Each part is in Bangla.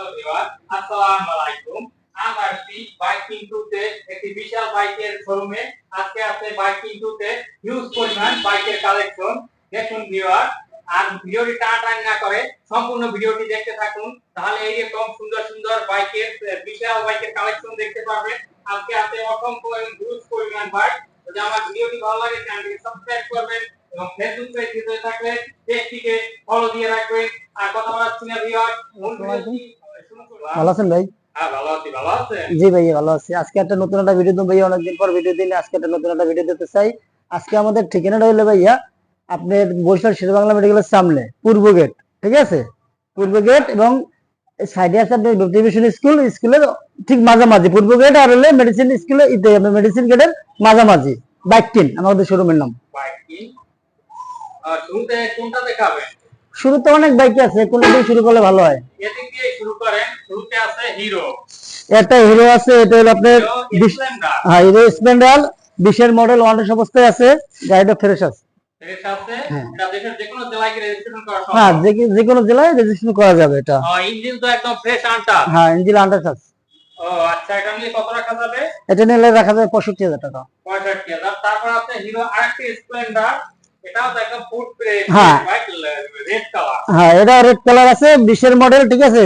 হ্যালো শোরুমে আজকে আছে বাইক করে আমার ভিডিওটি ভালো লাগে এবং ফেসবুক পেজ ভিডিও থাকলে পেজটিকে ফলো দিয়ে রাখবেন। আর কথা বলাচ্ছি না ভিউয়ার মূল ভিডিওটি শুরু করলাম ভালো আছেন ভাই? হ্যাঁ জি ভাই ভালো আছি। আজকে একটা নতুন একটা ভিডিও দেবো ভাইয়া অনেকদিন পর ভিডিও দিন আজকে একটা নতুন একটা ভিডিও দিতে চাই। আজকে আমাদের ঠিকানাটা হইল ভাইয়া আপনার বরিশাল শের বাংলা মেডিকেলের সামনে পূর্ব গেট ঠিক আছে? পূর্ব গেট এবং সাইডে আছে আপনার ডিভিশন স্কুল স্কুলের ঠিক মাঝামাঝি পূর্ব গেট আর হলে মেডিসিন স্কুলে মেডিসিন গেটের মাঝামাঝি বাইক টিন আমাদের শোরুমের নাম। বাইক কি আহ, শুরুতে কোনটা দেখাবেন? শুরুতে অনেক বাইক আছে কোনটা দিয়ে শুরু করলে ভালো হয়। এদিক দিয়ে শুরু করেন শুরুতে আছে হিরো। একটা হিরো আছে এটা হলো আপনার হ্যাঁ হিরো স্প্লেন্ডার বিশের মডেল ওয়ান্ডার অবস্থায় আছে গাড়িটা ফ্রেশ আছে। হ্যাঁ। এটা দেশের যে কোনো জেলায় রেজিস্ট্রেশন করা হ্যাঁ যে যে কোনো জেলায় রেজিস্ট্রেশন করা যাবে এটা। ইঞ্জিন তো একদম ফ্রেশ আনটা হ্যাঁ ইঞ্জিন আন্ডার আছে। ও আচ্ছা এটা নিয়ে কত রাখা যাবে? এটা নিলে রাখা যাবে পঁয়ষট্টি হাজার টাকা। পঁয়ষট্টি হাজার। তারপর আছে হিরো আরেকটি স্প্লেন্ডার হ্যাঁ। হ্যাঁ এটা রেড কালার আছে বিশের মডেল ঠিক আছে?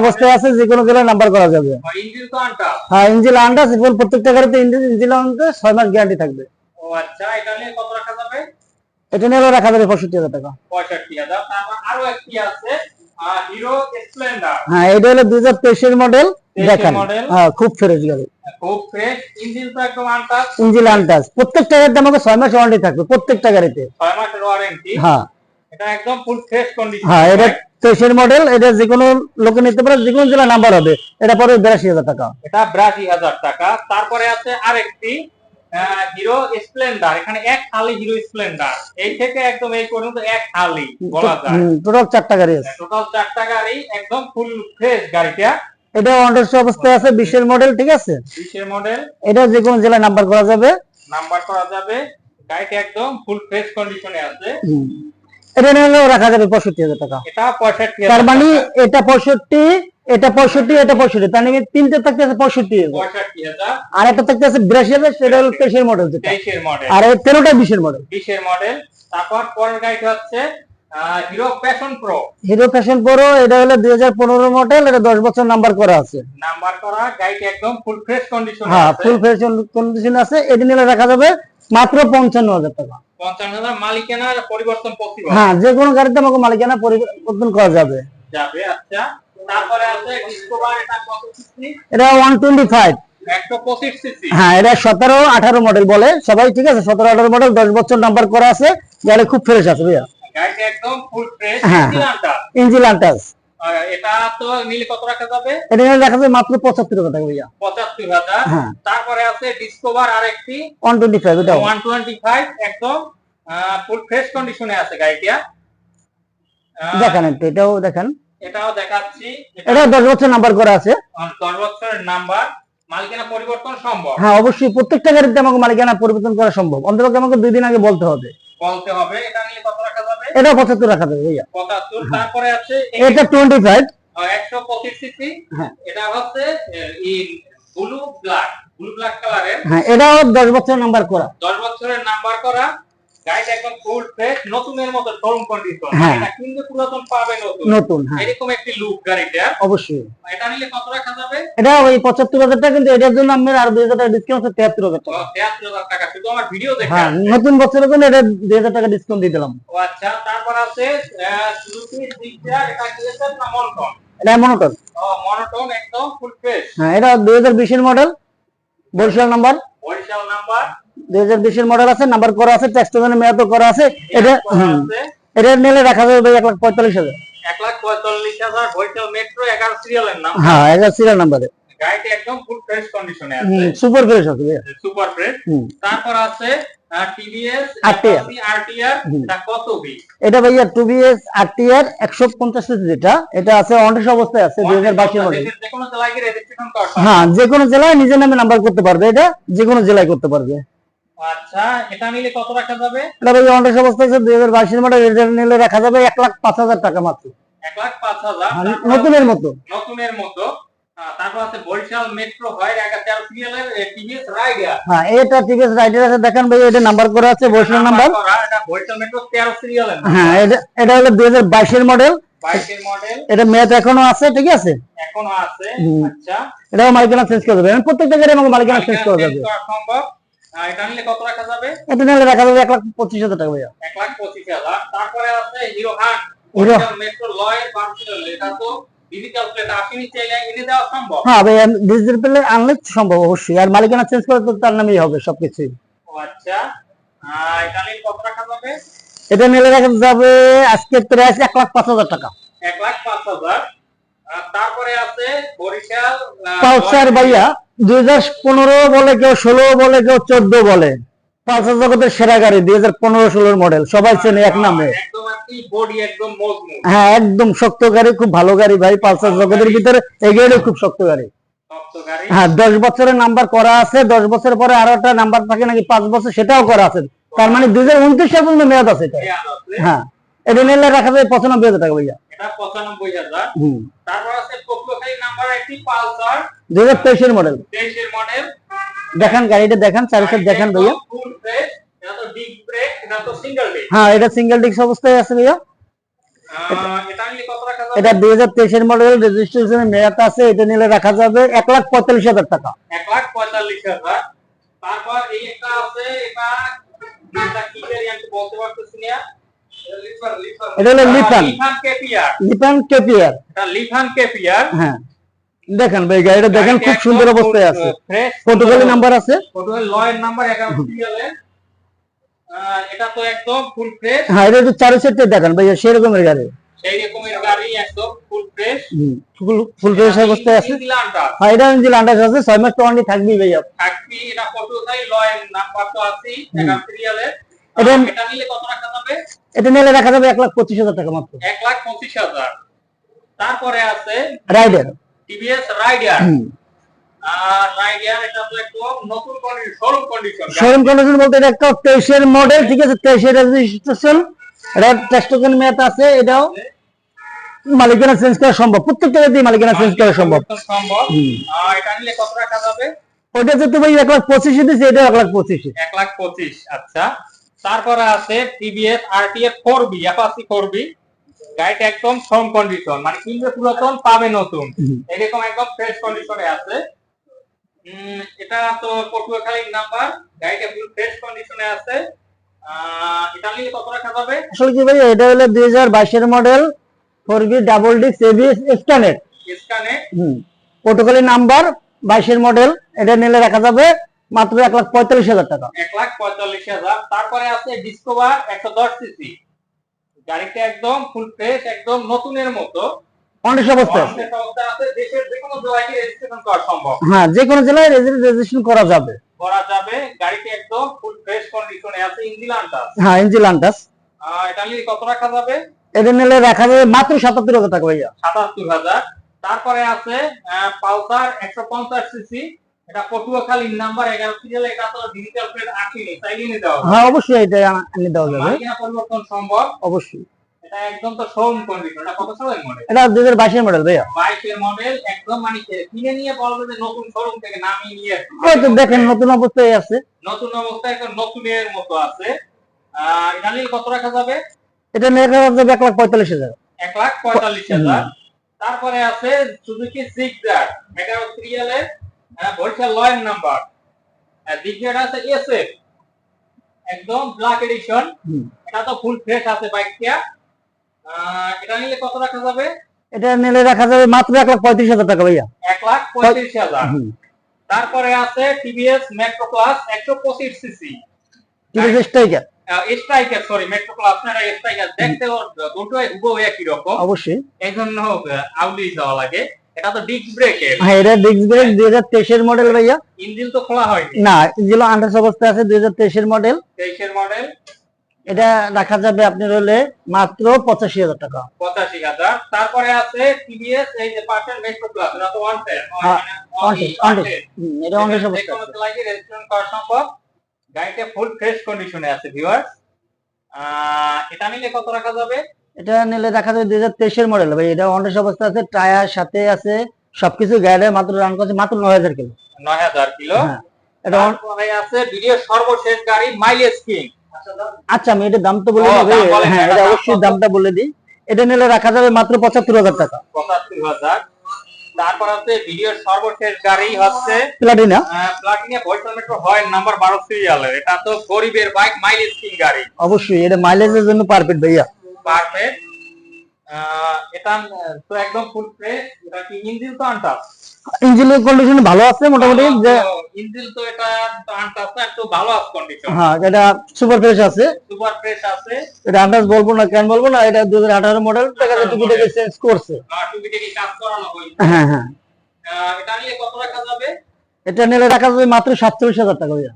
অবস্থায় আছে যে কোনো জেলায় নাম্বার করা যাবে। হ্যাঁ প্রত্যেকটা গাড়িতে ছয় মাস গ্যারান্টি থাকবে। ও আচ্ছা এটা নিয়ে কত রাখা যাবে? এটা নিলে রাখা যাবে পঁয়ষট্টি হাজার টাকা। পঁয়ষট্টি হাজার। তারপর আরও একটি আছে হিরো স্প্লেন্ডার হ্যাঁ এটা হলো দুই হাজার তেইশের মডেল 23 দেখেন হ্যাঁ খুব ফ্রেশ গাড়ি। ইঞ্জিন আন্ডার প্রত্যেকটা গাড়িতে আমাকে ছয় মাস ওয়ারেন্টি থাকবে প্রত্যেকটা গাড়িতে। ছয় মাসের ওয়ারেন্টি হ্যাঁ। এটা একদম ফুল ফ্রেশ কন্ডিশন হ্যাঁ এটা তেইশের মডেল এটা যে কোনো লোকে নিতে পারে যে কোনো জেলা নাম্বার হবে। এটা পরে বিরাশি হাজার টাকা। এটা বিরাশি হাজার টাকা। তারপরে আছে আরেকটি হিরো স্প্লেন্ডার এখানে এক হালি হিরো স্প্লেন্ডার এই থেকে একদম এই পর্যন্ত এক হালি বলা যায়। টোটাল চারটা গাড়ি আছে। টোটাল চারটা গাড়ি একদম ফুল ফ্রেশ গাড়িটা। এটা অন্ডার্স অবস্থায় আছে বিশের মডেল ঠিক আছে? বিশের মডেল এটা যে কোনো জেলায় নাম্বার করা যাবে। নাম্বার করা যাবে। গাড়িটা একদম ফুল ফ্রেশ কন্ডিশনে আছে। এটা নিলেও রাখা যাবে পঁয়ষট্টি হাজার টাকা। এটা পঁয়ষট্টি তার মানে এটা পঁয়ষট্টি এটা পঁয়ষট্টি এটা পঁয়ষট্টি। তার মানে তিনটে থাকতে আছে পঁয়ষট্টি হাজার। আর একটা থাকতে আছে বিরাশি হাজার সেটা হলো তেইশের মডেল তেইশের মডেল আর এই তেরোটা বিশের মডেল বিশের মডেল তারপর পরের গাড়িটা হচ্ছে Hero Passion Pro Hero Fashion Pro এটা হলো দুই হাজার পনেরো মডেল এটা দশ বছর নাম্বার করা আছে। নাম্বার করা গাড়িটা একদম ফুল ফ্রেশ কন্ডিশনে হ্যাঁ ফুল ফ্যাশন কন্ডিশন আছে। এটা নিলে রাখা যাবে মাত্র পঞ্চান্ন হাজার টাকা। পঞ্চান্ন হাজার মালিকানা পরিবর্তন পসিবল হ্যাঁ যে কোনো গাড়িতে আমাকে মালিকানা পরিবর্তন করা যাবে। যাবে আচ্ছা। তারপরে আছে ডিসকভার এটা কত সিসি এটা ওয়ান টোয়েন্টি ফাইভ একশো পঁচিশ সিসি হ্যাঁ এটা সতেরো আঠারো মডেল বলে। সবাই ঠিক আছে সতেরো আঠারো মডেল দশ বছর নাম্বার করা আছে। গাড়ি খুব ফ্রেশ আছে ভাইয়া। গাড়িটা একদম ফুল ফ্রেশ। ইঞ্জিন আন্টাস এটা তো নিলে কত রাখা যাবে? এটা নিলে রাখা যাবে মাত্র পঁচাত্তর টাকা ভাইয়া। পঁচাত্তর হ্যাঁ। তারপরে আছে ডিসকভার আরেকটি। ওয়ান টোয়েন্টি ফাইভ এটাও ওয়ান টোয়েন্টি ফাইভ একদম ফুল ফ্রেশ কন্ডিশনে আছে গাড়িটা। দেখেন একটু এটাও দেখেন। এটাও দেখাচ্ছি। এটা দশ বছর নাম্বার করা আছে। দশ বছরের নাম্বার মালিকানা পরিবর্তন সম্ভব। হ্যাঁ অবশ্যই প্রত্যেকটা গাড়িতে আমাকে মালিকানা পরিবর্তন করা সম্ভব। অন্তত আমাকে দুই দিন আগে বলতে হবে। বলতে হবে এটা নিয়ে এটা পঁচাত্তর রাখা যাবে ভাইয়া। পঁচাত্তর তারপরে আছে এটা টোয়েন্টি ফাইভ একশো পঁচিশ সিসি হ্যাঁ। এটা হচ্ছে ব্লু ব্ল্যাক ব্লু ব্ল্যাক কালারের হ্যাঁ এটাও দশ বছরের নাম্বার করা। দশ বছরের নাম্বার করা। একদম ফুল ফ্রেশ নতুনের মতো শোরুম কন্ডিশন হ্যাঁ। কিন্তু পুরাতন পাবে নতুন। নতুন হ্যাঁ। এরকম একটি লুক গাড়িটা অবশ্যই। এটা নিলে কত রাখা যাবে? এটা ওই পঁচাত্তর হাজার টাকা কিন্তু এটার জন্য আপনার আর দুই হাজার টাকা ডিসকাউন্ট আছে টাকা। শুধু আমার ভিডিও দেখে হ্যাঁ। নতুন বছরের জন্য এটা দুই হাজার টাকা ডিসকাউন্ট দিয়ে দিলাম। ও আচ্ছা। তারপর আছে সুজুকি এটা না মনোটন এটা মনোটন ও মনোটন একদম ফুল ফ্রেশ হ্যাঁ এটা model Barishal number Barishal number দুই হাজার বিশের মডেল আছে নাম্বার করা আছে ট্যাক্স মেয়াদ করা আছে এটা হুম, এটা নিলে রাখা যাবে ভাই এক লাখ পঁয়তাল্লিশ হাজার। এক লাখ পঁয়তাল্লিশ হাজার মেট্রো এগারো সিরিয়ালের নাম। হ্যাঁ এগারো সিরিয়াল নাম্বারে গাড়িটি একদম ফুল ফ্রেশ কন্ডিশনে আছে। সুপার ফ্রেশ আছে সুপার ফ্রেশ তারপর আছে টিভিএস আরটিআর কত বি এটা ভাইয়া যেটা এটা আছে অবস্থায় আছে মডেল যে কোনো জেলায় রেজিস্ট্রেশন করা হ্যাঁ যে কোনো জেলায় নিজের নামে নাম্বার করতে পারবে এটা যে কোনো জেলায় করতে পারবে। আচ্ছা এটা নিলে কত রাখা যাবে? এটা ভাই অনটেস অবস্থায় আছে দুই হাজার বাইশের মডেল এটা নিলে রাখা যাবে লাখ পাঁচ হাজার টাকা মাত্র। লাখ মানে তারপর নতুনের মতো। নতুনের মতো। তারপর আছে বরিশাল মেট্রো হয় একা তেরো সিরিয়ালের টিভিএস রাইডার। হ্যাঁ এটা টিভিএস রাইডার আছে দেখেন ভাই এটা নাম্বার করা আছে বরিশাল নাম্বার। এটা বরিশাল মেট্রো তেরো সিরিয়ালের হ্যাঁ এটা এটা হলো দুই হাজার বাইশের মডেল। মডেল। এটা মেয়াদ এখনও আছে ঠিক আছে? এখনও আছে আচ্ছা। এটাও মালিকানা চেঞ্জ করে দেবে। প্রত্যেকটা গাড়ি আমাকে মালিকানা চেঞ্জ করে দেবে। সম্ভব। আহ, এটা নিলে কত রাখা যাবে? এটা নিলে রাখা যাবে এক লাখ পঁচিশ হাজার টাকা ভাইয়া। এক লাখ পঁচিশ হাজার। তারপরে আছে হিরো হিরো- মেট্রো লয়ের বার্সিলন এটা তো হ্যাঁ ভাই ডিজিটাল পেলে আনলে সম্ভব অবশ্যই। আর মালিকানা চেঞ্জ করে তো তার নামেই হবে সবকিছুই। আচ্ছা। এটা নিলে রাখা যাবে? আজকের প্রাইস এক লাখ পাঁচ হাজার টাকা। এক লাখ পাঁচ হাজার। তারপরে আছে বরিশাল পালসার ভাইয়া দুই হাজার পনেরো বলে কেউ ষোলো বলে কেউ চোদ্দ বলে। পালসার জগতের সেরা গাড়ি দুই হাজার পনেরো ষোলোর মডেল সবাই চেনে এক নামে। একদম মজবুত। হ্যাঁ একদম শক্ত গাড়ি খুব ভালো গাড়ি ভাই। পালসার জগতের ভিতরে এই গাড়ি খুব শক্ত গাড়ি। হ্যাঁ দশ বছরের নাম্বার করা আছে দশ বছর পরে আরও একটা নাম্বার থাকে নাকি পাঁচ বছর সেটাও করা আছে। তার মানে দুই হাজার উনত্রিশ সাল পর্যন্ত মেয়াদ আছে এটা। আছে। হ্যাঁ। এটা নিলে রাখা যাবে পঁচানব্বই হাজার টাকা ভাইয়া। এটা পঁচানব্বই হাজার। হুম। তারপর আছে পটুয়াখালী নাম্বার একটি পালসার। দুই হাজার তেইশের মডেল তেইশের মডেল দেখান গাড়িটা দেখান চারিশো দেখান ভাইয়া। ফুল ফ্রেশ এটা তো ডিগ ব্রেক এটা তো সিঙ্গেল ডিগ হ্যাঁ এটা সিঙ্গেল ডিস্ক অবস্থায় আছে ভাইয়া। এটা দুই হাজার তেইশের মডেল রেজিস্ট্রেশনের মেয়াদ আছে এটা নিলে রাখা যাবে এক লাখ পঁয়তাল্লিশ হাজার টাকা। এক লাখ পঁয়তাল্লিশ হাজার। তারপর এই একটা আছে এটা কি বলতে পারতেছি না। এটা হলো লিফান। লিফান কেপিয়ার লিফান কেপিয়ার হ্যাঁ। দেখেন ভাই গাড়িটা দেখেন খুব সুন্দর অবস্থায় আছে। পর্তুগালি নাম্বার আছে? লয়ের নাম্বার এটা তো একদম ফুল ফ্রেশ হ্যাঁ এটা একটু চারি দেখেন সেরকমের গাড়ি। সেই রকমের গাড়ি একদম ফুল ফ্রেশ ফুল ফুল ফ্রেশ অবস্থায় আছে। ইংল্যান্ডার হ্যাঁ এটা ইঞ্জিন আন্ডার আছে ছয় মাস ওয়ারেন্টি থাকবেই ভাইয়া থাকবি এটা পটুয়াখালী লয়ের নাম্বার তো এগারো সিরিয়ালের এটা- এটা নিলে রাখা যাবে? এটা নিলে রাখা যাবে এক লাখ পঁচিশ হাজার টাকা মাত্র। এক লাখ পঁচিশ হাজার। তারপরে আছে রাইডার। TVS rider. রাইডার এটা তো একদম নতুন কন্ডিশন শোরুম কন্ডিশন বলতে এটা একটা তেইশের মডেল ঠিক আছে? তেইশের রেজিস্ট্রেশন এটা টেস্টোকেন মেয়াদ আছে এটাও মালিকানা চেঞ্জ করা সম্ভব। প্রত্যেকটা দিয়ে মালিকানা চেঞ্জ করা সম্ভব। ওটা যেহেতু ভাই এক লাখ পঁচিশে দিচ্ছে এটা এক লাখ পঁচিশে। এক লাখ পঁচিশ আচ্ছা। তারপরে আছে TVS RTF four V Apache four V গাড়িটা একদম শ্রম কন্ডিশন মানে কিনবে পুরাতন পাবে নতুন। এরকম একদম ফ্রেশ কন্ডিশনে আছে। এটা তো পটুয়াখালীর নাম্বার গাড়িটা ফুল ফ্রেশ কন্ডিশনে আছে। এটা নিলে কত রাখা যাবে? আসলে কি ভাই এটা হলো মডেল ডাবল ডিস্ক এবিএস স্ক্যানেট স্কানে হুম। প্রোটোকলি নাম্বার বাইশের মডেল এটা নিলে রাখা যাবে। মাত্র এক লাখ পঁয়তাল্লিশ হাজার টাকা। এক লাখ পঁয়তাল্লিশ হাজার। তারপরে আছে ডিসকভার একশো দশ সিসি। গাড়িটা একদম ফুল ফ্রেশ একদম নতুনের মতো। অনেক অবস্থায় আছে। অনেক অবস্থা আছে। দেশের যে কোনো জেলায় রেজিস্ট্রেশন করা সম্ভব। হ্যাঁ যে কোনো জেলায় রেজিস্ট্রেশন করা যাবে। করা যাবে। গাড়িটি একদম ফুল ফ্রেশ কন্ডিশনে আছে ইঞ্জিন আন্টাস হ্যাঁ ইঞ্জিন আন্টাস এটা নিয়ে কত রাখা যাবে? এটা নিলে রাখা যাবে মাত্র সাতাত্তর হাজার টাকা ভাইয়া। সাতাত্তর হাজার। তারপরে আছে পালসার একশো পঞ্চাশ সিসি। এটা পটুয়াখালীর নাম্বার এগারো সিরিয়াল এটা তো ডিজিটাল প্লেট আসেনি তাই নিয়ে হবে। হ্যাঁ অবশ্যই এটা আনি দেওয়া যাবে। পরিবর্তন সম্ভব। অবশ্যই। এটা একদম তো শোরুম কন্ডিশন এটা কত সালের মডেল এটা দুই হাজার বাইশের মডেল ভাইয়া। বাইশের মডেল একদম মানে কিনে নিয়ে বলবে যে নতুন শোরুম থেকে নামিয়ে নিয়ে তো দেখেন নতুন অবস্থায় আছে। নতুন অবস্থায় একদম নতুনের মতো আছে। আহ এটা কত রাখা যাবে? এটা নিয়ে রাখা যাবে এক লাখ পঁয়তাল্লিশ হাজার। এক লাখ পঁয়তাল্লিশ হাজার। তারপরে আছে সুজুকি সিক্সার এগারো সিরিয়ালের বরিশাল লয়ের নাম্বার দ্বিতীয়টা আছে এসএফ একদম ব্ল্যাক এডিশন এটা তো ফুল ফ্রেশ আছে বাইকটা এটা নিলে কত রাখা যাবে? এটা নিলে রাখা যাবে মাত্র এক লাখ পঁয়ত্রিশ হাজার টাকা ভাইয়া। এক লাখ পঁয়ত্রিশ হাজার। তারপরে আছে টিভিএস মেট্রো প্লাস একশো পঁচিশ সিসি তিরিশ Striker Striker sorry Metro Plus না স্ট্রাইকার দেখতে ওর দুটোই হুবহু একই রকম। অবশ্যই। এই জন্য আউলি দেওয়া লাগে। এটা তো ডিস্ক ব্রেকের হ্যাঁ এটা ডিস্ক ব্রেক দুই হাজার তেইশের মডেল ভাইয়া। ইঞ্জিন তো খোলা হয়নি। না যেগুলো আন্ডাস অবস্থায় আছে দুই হাজার তেইশের মডেল তেইশের মডেল এটা রাখা যাবে আপনার হলে মাত্র পঁচাশি হাজার টাকা। পঁচাশি হাজার। তারপরে আছে টিভিএস এই যে পার্সেন্ট মেট্রো প্লাস এটা তো ওয়ান হ্যাঁ, এটা অনটেস্ট যে অবস্থায় কোনো আছে। লাগে রেজিস্ট্রেশন করা সম্ভব। গাড়িটা ফুল ফ্রেশ কন্ডিশনে আছে ভিউয়ার্স এটা নিলে কত রাখা যাবে? এটা নিলে দেখা যাবে দুই হাজার তেইশের মডেল ভাই। এটা অনেক অবস্থা আছে টায়ার সাথে আছে সবকিছু গাড়ি মাত্র রান করছে মাত্র নয় হাজার কিলো। নয় হাজার কিলো? হ্যাঁ। এটা অন- আছে ভিডিও সর্বশেষ গাড়ি মাইলেজ কিং আচ্ছা আমি এটা দাম তো বলে ও, দেবো দাম বলেন, হ্যাঁ এটা অবশ্যই দামটা বলে দিই। এটা নিলে রাখা যাবে মাত্র পঁচাত্তর হাজার টাকা। পঁচাত্তর হাজার। তারপর হচ্ছে ভিডিওর সর্বশেষ গাড়ি হচ্ছে প্লাটিনা মেট্রো হয় নাম্বার বারো সিরিয়ালের এটা তো গরিবের বাইক মাইলেজ কিং গাড়ি। অবশ্যই এটা মাইলেজের জন্য পারফেক্ট ভাইয়া। পারফেক্ট এটা তো একদম ফুল ফ্রেশ এটা কি ইঞ্জিন তো আনটাস ইঞ্জিনের কন্ডিশন ভালো আছে মোটামুটি যে ইঞ্জিন তো এটা আনটাস না একটু ভালো আছে কন্ডিশন হ্যাঁ এটা সুপার ফ্রেশ আছে। সুপার ফ্রেশ আছে। এটা আন্দাজ বলব না কেন বলব না এটা দুই হাজার আঠারো মডেল দেখা যায় চেঞ্জ করছে। আর টুকিটাকি কাজ করানো হয়েছে হ্যাঁ হ্যাঁ। এটা নিয়ে কত রাখা যাবে? এটা নিলে রাখা যাবে মাত্র সাতচল্লিশ হাজার টাকা ভাইয়া।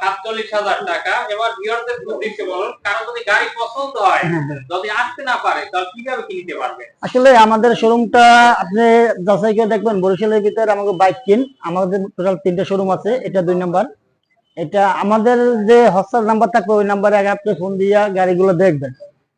সাতচল্লিশ হাজার টাকা। এবার ভিউয়ারদের উদ্দেশ্যে বলুন কারণ যদি গাড়ি পছন্দ হয় হ্যাঁ, হ্যাঁ। যদি আসতে না পারে তাহলে কীভাবে কিনতে পারবে? আসলে আমাদের শোরুমটা আপনি যাচাই করে দেখবেন বরিশালের ভিতরে আমাকে বাইক কিন আমাদের টোটাল তিনটা শোরুম আছে এটা দুই নাম্বার এটা আমাদের যে হস্তার নাম্বার থাকবে ওই নাম্বারে আগে আপনি ফোন দিয়ে গাড়িগুলো দেখবেন।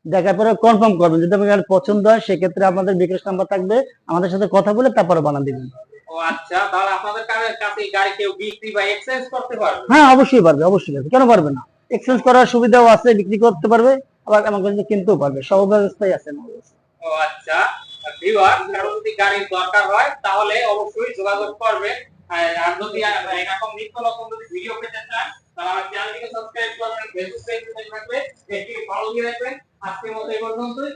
দেখার পরে কনফার্ম করবেন যদি আপনার গাড়ি পছন্দ হয় সেক্ষেত্রে আমাদের বিকাশ নাম্বার থাকবে আমাদের সাথে কথা বলে তারপরে বানা দিবেন। ও আচ্ছা তাহলে আপনাদের কাছে- কাছে গাড়ি কেউ বিক্রি বা এক্সচেঞ্জ করতে পারবে? হ্যাঁ অবশ্যই পারবে অবশ্যই পারবে। কেন পারবে না? এক্সচেঞ্জ করার সুবিধাও আছে বিক্রি করতে পারবে আবার আমার কাছে কিনতেও পারবে। সব ব্যবস্থাই আছে ও আচ্ছা ভিউয়ার কারও যদি গাড়ির দরকার হয় তাহলে অবশ্যই যোগাযোগ করবে আর যদি এরকম নিত্য নতুন যদি ভিডিও পেতে চান তাহলে আমার চ্যানেলটিকে সাবস্ক্রাইব করবেন ফেসবুক পেজে থাকবে একটি ফলো দিয়ে রাখবেন। আজকের মতো এই পর্যন্তই